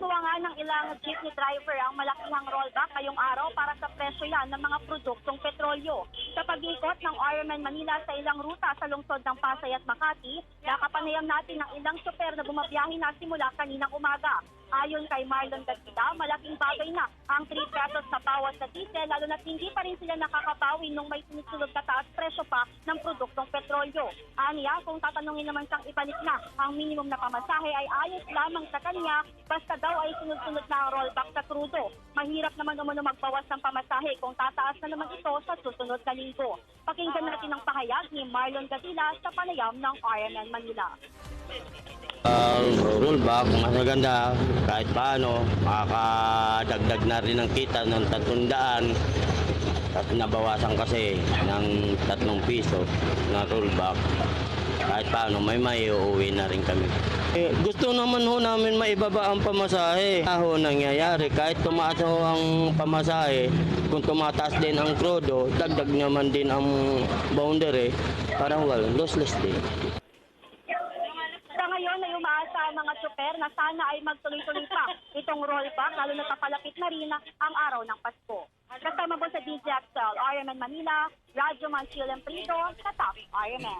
Ginagawa nga ng ilang jeepney driver ang malakihang rollback ngayong araw para sa presyo yan ng mga produktong petrolyo. Sa pag-ikot ng Ironman Manila sa ilang ruta sa lungsod ng Pasay at Makati, nakapanayam natin ng ilang soper na bumabiyahe na simula kaninang umaga. Ayon kay Marlon Gagita, malaking bagay na ang 3 pesos sa bawat na diesel lalo na't hindi pa rin sila nakakabawi nung may sinisulog kataas presyo pa ng produktong petrolyo. Aniya, kung tatanungin naman siyang ibalik na ang minimum na pamasahe ay ayos lamang sa kanya basta daw ay sunod-sunod na rollback sa crudo. Mahirap naman umano magbawas ng pamasahe kung tataas na naman ito sa susunod na linggo. Pakinggan natin ang pahayag ni Marlon Gatila sa panayam ng RMN Manila. Ang rollback, mas maganda kahit paano, makakadagdag na rin ang kita ng 300 at nabawasan kasi ng 3 piso na rollback. Kahit paano, may may uuwi na rin kami. Eh, gusto naman ho namin maibaba ang pamasahe. Ho nangyayari, kahit tumaas ho ang pamasahe, kung tumataas din ang krudo, dagdag naman din ang boundary, parang wala, lossless din. Ngayon ay umaasa ang mga tsuper na sana ay magtuloy-tuloy pa itong rollback lalo na papalapit na rin ang araw ng Pasko. Kasama po sa DJ Axel, RMN Manila, Radyo Manchil Prito, sa Top RMN.